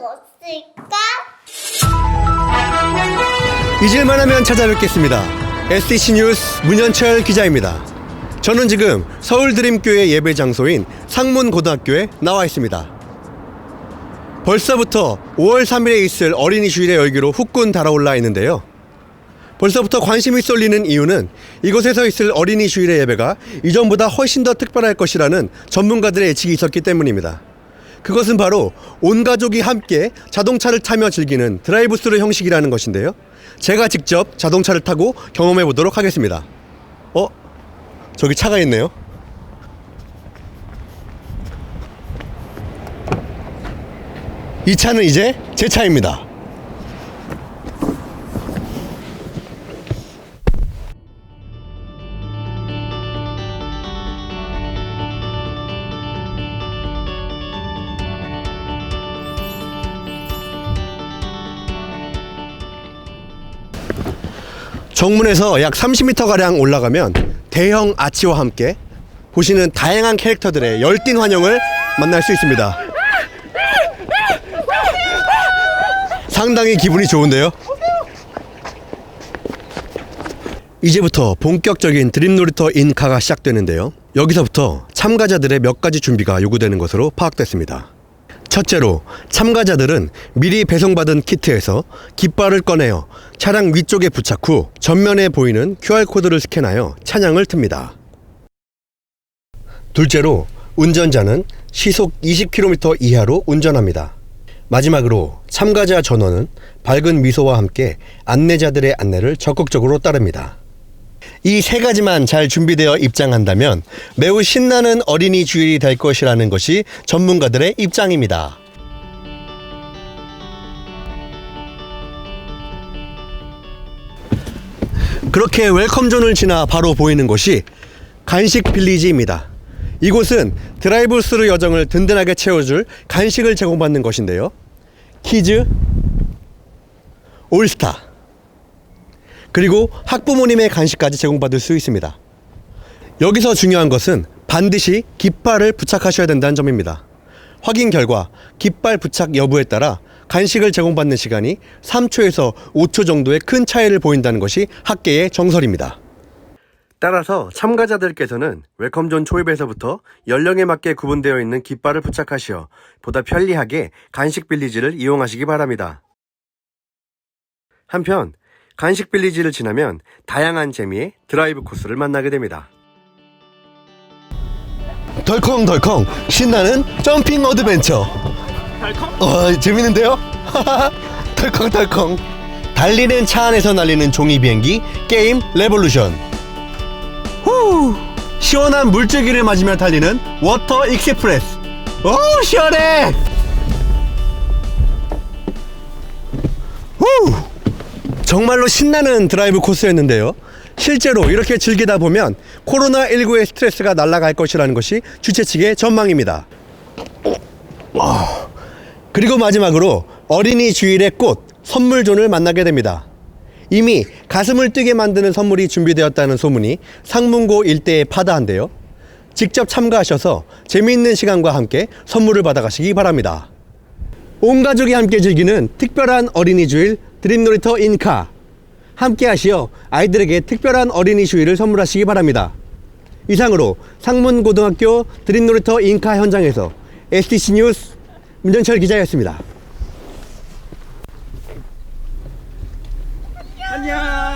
없을까? 잊을만하면 찾아뵙겠습니다. SDC 뉴스 문현철 기자입니다. 저는 지금 서울 드림교회 예배 장소인 상문고등학교에 나와 있습니다. 벌써부터 5월 3일에 있을 어린이 주일의 열기로 후끈 달아올라 있는데요. 벌써부터 관심이 쏠리는 이유는 이곳에서 있을 어린이 주일의 예배가 이전보다 훨씬 더 특별할 것이라는 전문가들의 예측이 있었기 때문입니다. 그것은 바로 온 가족이 함께 자동차를 타며 즐기는 드라이브 스루 형식이라는 것인데요. 제가 직접 자동차를 타고 경험해 보도록 하겠습니다. 어? 저기 차가 있네요. 이 차는 이제 제 차입니다. 정문에서 약 30m가량 올라가면 대형 아치와 함께 보시는 다양한 캐릭터들의 열띤 환영을 만날 수 있습니다. 상당히 기분이 좋은데요. 이제부터 본격적인 드림 놀이터 인카가 시작되는데요. 여기서부터 참가자들의 몇 가지 준비가 요구되는 것으로 파악됐습니다. 첫째로 참가자들은 미리 배송받은 키트에서 깃발을 꺼내어 차량 위쪽에 부착 후 전면에 보이는 QR코드를 스캔하여 찬양을 틉니다. 둘째로 운전자는 시속 20km 이하로 운전합니다. 마지막으로 참가자 전원은 밝은 미소와 함께 안내자들의 안내를 적극적으로 따릅니다. 이 세 가지만 잘 준비되어 입장한다면 매우 신나는 어린이 주일이 될 것이라는 것이 전문가들의 입장입니다. 그렇게 웰컴존을 지나 바로 보이는 곳이 간식 빌리지입니다. 이곳은 드라이브 스루 여정을 든든하게 채워줄 간식을 제공받는 것인데요. 키즈, 올스타, 그리고 학부모님의 간식까지 제공받을 수 있습니다. 여기서 중요한 것은 반드시 깃발을 부착하셔야 된다는 점입니다. 확인 결과 깃발 부착 여부에 따라 간식을 제공받는 시간이 3초에서 5초 정도의 큰 차이를 보인다는 것이 학계의 정설입니다. 따라서 참가자들께서는 웰컴존 초입에서부터 연령에 맞게 구분되어 있는 깃발을 부착하시어 보다 편리하게 간식 빌리지를 이용하시기 바랍니다. 한편 간식 빌리지를 지나면 다양한 재미의 드라이브 코스를 만나게 됩니다. 덜컹덜컹 신나는 점핑 어드벤처. 덜컹? 어, 재밌는데요? 덜컹덜컹. 달리는 차 안에서 날리는 종이 비행기 게임 레볼루션. 후! 시원한 물줄기를 맞으며 달리는 워터 익스프레스. 오, 시원해! 후! 정말로 신나는 드라이브 코스였는데요. 실제로 이렇게 즐기다 보면 코로나19의 스트레스가 날아갈 것이라는 것이 주최 측의 전망입니다. 아, 그리고 마지막으로 어린이 주일의 꽃, 선물존을 만나게 됩니다. 이미 가슴을 뛰게 만드는 선물이 준비되었다는 소문이 상문고 일대에 파다한데요. 직접 참가하셔서 재미있는 시간과 함께 선물을 받아가시기 바랍니다. 온 가족이 함께 즐기는 특별한 어린이 주일 드림 놀이터 인카 함께 하시어 아이들에게 특별한 어린이 휴일을 선물하시기 바랍니다. 이상으로 상문고등학교 드림 놀이터 인카 현장에서 STC 뉴스 문정철 기자였습니다. 안녕.